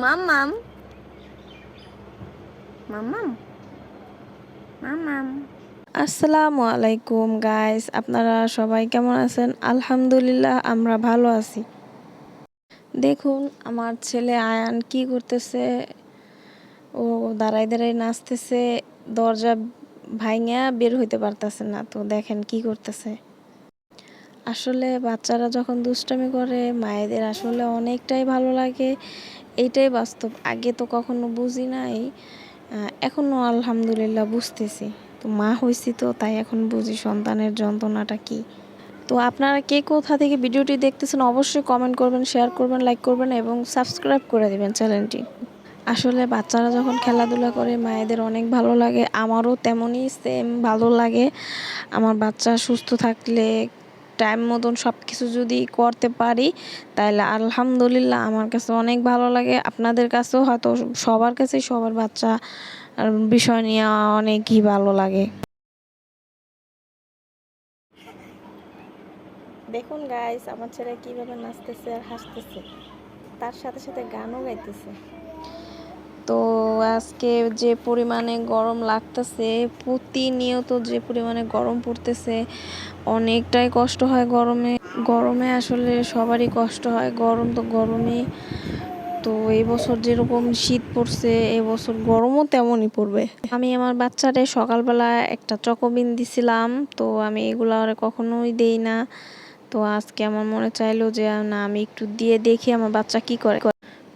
মাম্মাম মাম্মাম মাম্মাম আসসালামু আলাইকুম গাইস আপনারা সবাই কেমন আছেন আলহামদুলিল্লাহ আমরা ভালো আছি দেখুন আমার ছেলে আয়ান কি করতেছে ও দাঁড়াই দাঁড়াই নাচতেছে দরজা ভাইঙা বের হইতে পারতেছে না তো দেখেন কি করতেছে আসলে বাচ্চারা যখন দুষ্টামি করে মায়েদের আসলে অনেকটাই ভালো লাগে এইটাই বাস্তব। আগে তো কখনো বুঝি নাই আহ, এখনও আলহামদুলিল্লাহ বুঝতেছি। তো মা হয়েছি তো তাই এখন বুঝি সন্তানের যন্ত্রণাটা কি। তো আপনারা কে কোথা থেকে ভিডিওটি দেখতেছেন অবশ্যই কমেন্ট করবেন শেয়ার করবেন লাইক করবেন এবং সাবস্ক্রাইব করে দেবেন চ্যানেলটি আসলে বাচ্চারা যখন খেলাধুলা করে মায়েদের অনেক ভালো লাগে আমারও তেমনই সেম ভালো লাগে। আমার বাচ্চা সুস্থ থাকলে টাইম মতন সব কিছু যদি করতে পারি তাহলে আলহামদুলিল্লাহ আমার কাছে অনেক ভালো লাগে। আপনাদের কাছেও হয়তো সবার কাছেই সবার বাচ্চা বিষয় নিয়ে অনেকই ভালো লাগে। দেখুন গাইস আমার ছেলে কীভাবে নাচতেছে আর হাসতেছে। তার সাথে সাথে গানও গাইতেছে। তো আজকে যে পরিমাণে গরম লাগতেছে, প্রতিনিয়ত যে পরিমাণে গরম পড়তেছে, অনেকটাই কষ্ট হয় গরমে। গরমে আসলে সবারই কষ্ট হয়, গরম তো গরমই। তো এই বছর যেরকম শীত পড়ছে এবছর গরমও তেমনই পড়বে। আমি আমার বাচ্চারে সকালবেলা একটা চকোবিন দিছিলাম, তো আমি এগুলো আর কখনোই দেই না। তো আজকে আমার মনে চাইলো যে, না, আমি একটু দিয়ে দেখি আমার বাচ্চা কি করে।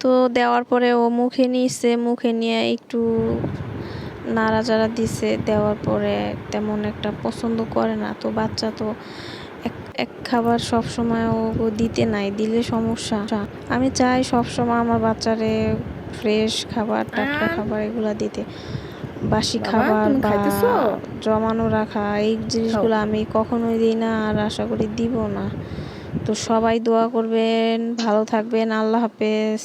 তো দেওয়ার পরে ও মুখে নিয়েছে মুখে নিয়ে একটু নাড়াচাড়া দিছে। দেওয়ার পরে তেমন একটা পছন্দ করে না। তো বাচ্চা তো এক এক খাবার সব সময় ও দিতে নাই দিলে সমস্যা। আমি চাই সব সময় আমার বাচ্চারে ফ্রেশ খাবার টাটকা খাবার এগুলো দিতে। বাসি খাবার বা জমানো রাখা এই জিনিসগুলো আমি কখনোই দিই না আর আশা করি দিব না। তো সবাই দোয়া করবেন ভালো থাকবেন আল্লাহ হাফেজ।